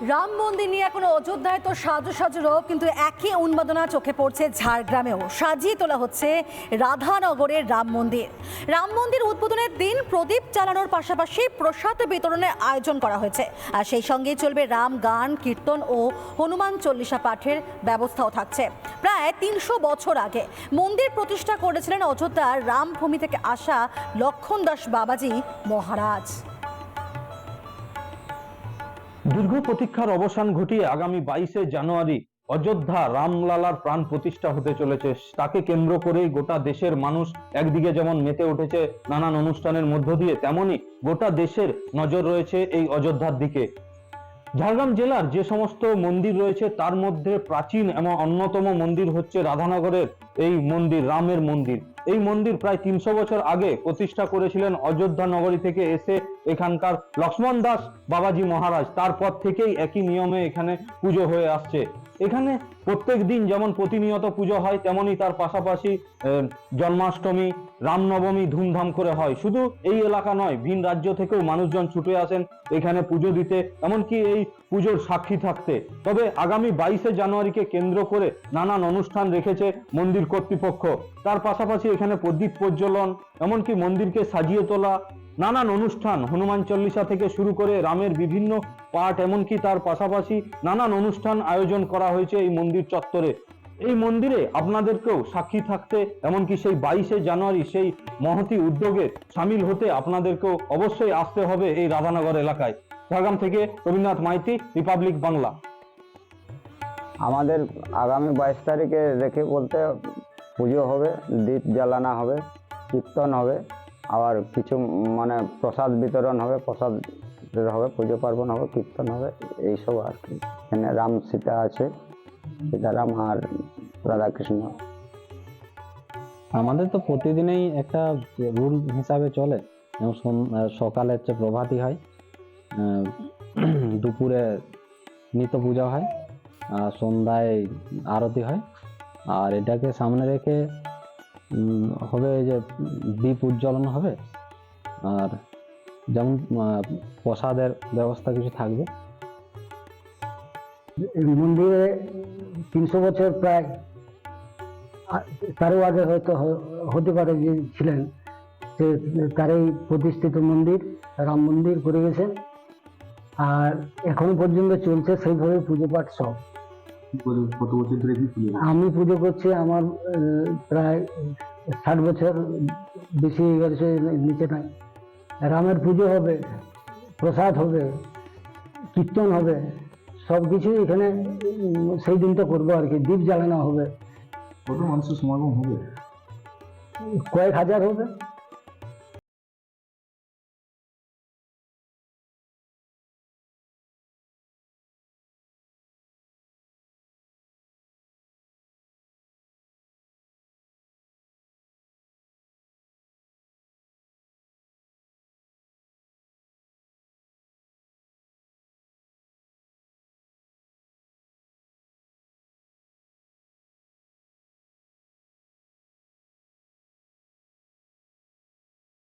রাম মন্দির নিয়ে এখন অযোধ্যায় তো সাজু সাজু রব, কিন্তু একই উন্মাদনা চোখে পড়ছে ঝাড়গ্রামেও। সাজিয়ে তোলা হচ্ছে রাধানগরের রাম মন্দির। রাম মন্দির উদ্বোধনের দিন প্রদীপ চালানোর পাশাপাশি প্রসাদ বিতরণের আয়োজন করা হয়েছে। আর সেই সঙ্গে চলবে রাম গান, কীর্তন ও হনুমান চল্লিশা পাঠের ব্যবস্থাও থাকছে। প্রায় তিনশো বছর আগে মন্দির প্রতিষ্ঠা করেছিলেন অযোধ্যার রামভূমি থেকে আসা লক্ষণ দাস বাবাজি মহারাজ। দীর্ঘ প্রতীক্ষার অবসান ঘটিয়ে আগামী বাইশে জানুয়ারি অযোধ্যা রামলালার প্রাণ প্রতিষ্ঠা হতে চলেছে। তাকে কেন্দ্র করেই গোটা দেশের মানুষ একদিকে যেমন মেতে উঠেছে নানান অনুষ্ঠানের মধ্য দিয়ে, তেমনি গোটা দেশের নজর রয়েছে এই অযোধ্যার দিকে। ঝাড়গ্রাম জেলার যে সমস্ত মন্দির রয়েছে, তার মধ্যে প্রাচীন এবং অন্যতম মন্দির হচ্ছে রাধানগরের এই মন্দির, রামের মন্দির। এই মন্দির প্রায় তিনশো বছর আগে প্রতিষ্ঠা করেছিলেন অযোধ্যা নগরী থেকে এসে এখানকার লক্ষ্মণ দাস বাবাজি মহারাজ। তারপর থেকেই একই নিয়মে এখানে পুজো হয়ে আসছে। এখানে প্রত্যেক দিন যেমন প্রতিনিয়ত পুজো হয় তেমনি তার পাশাপাশি জন্মাষ্টমী, রামনবমী ধুমধাম করে হয়। শুধু এই এলাকা নয়, ভিন রাজ্য থেকেও মানুষজন ছুটে আসেন এখানে পুজো দিতে, এমনকি এই পুজোর সাক্ষী থাকতে। তবে আগামী বাইশে জানুয়ারিকে কেন্দ্র করে নানান অনুষ্ঠান রেখেছে মন্দির কর্তৃপক্ষ। তার পাশাপাশি এখানে প্রদীপ প্রজ্বলন, এমনকি মন্দিরকে সাজিয়ে তোলা, নানান অনুষ্ঠান হনুমান চল্লিশা থেকে শুরু করে রামের বিভিন্ন পাঠ, এমনকি তার পাশাপাশি নানান অনুষ্ঠান আয়োজন করা হয়েছে এই মন্দির চত্বরে। এই মন্দিরে আপনাদেরকেও সাক্ষী থাকতে, এমনকি সেই বাইশে জানুয়ারি সেই মহতি উদ্যোগে সামিল হতে আপনাদেরকেও অবশ্যই আসতে হবে এই রাধানগর এলাকায়। ঝাড়গ্রাম থেকে রবীন্দ্রনাথ মাইতি, রিপাবলিক বাংলা। আমাদের আগামী বাইশ তারিখে রেখে বলতে পুজো হবে, দীপ জ্বালানো হবে, কীর্তন হবে, আবার কিছু মানে প্রসাদ বিতরণ হবে, প্রসাদ হবে, পুজো পার্বণ হবে, কীর্তন হবে, এইসব আর কি। এখানে রাম সীতা আছে, সীতারাম আর রাধাকৃষ্ণ। আমাদের তো প্রতিদিনই একটা রুল হিসাবে চলে, যেমন সকালে হচ্ছে প্রভাতী হয় দুপুরে নিত্য পূজা হয় সন্ধ্যায় আরতি হয়। আর এটাকে সামনে রেখে হবে যে দীপ উজ্জ্বলন হবে। আর যেমন প্রসাদের ব্যবস্থা কিছু থাকবে। মন্দিরে তিনশো বছর প্রায় তারও আগে হয়তো হতে পারে যে ছিলেন। সে তারই প্রতিষ্ঠিত মন্দির, রাম মন্দির করে গেছেন। আর এখনও পর্যন্ত চলছে সেইভাবে পুজো পাঠ সব। কত বছর ধরে কি পুজো আমি পুজো করছি আমার প্রায় ষাট বছর বেশি হয়ে গেছে নিচে নাই। রামের পুজো হবে প্রসাদ হবে কীর্তন হবে সব কিছুই এখানে সেই দিনটা করব আর কি দ্বীপ জ্বালানো হবে। কত মানুষের সমাগম হবে? কয়েক হাজার হবে।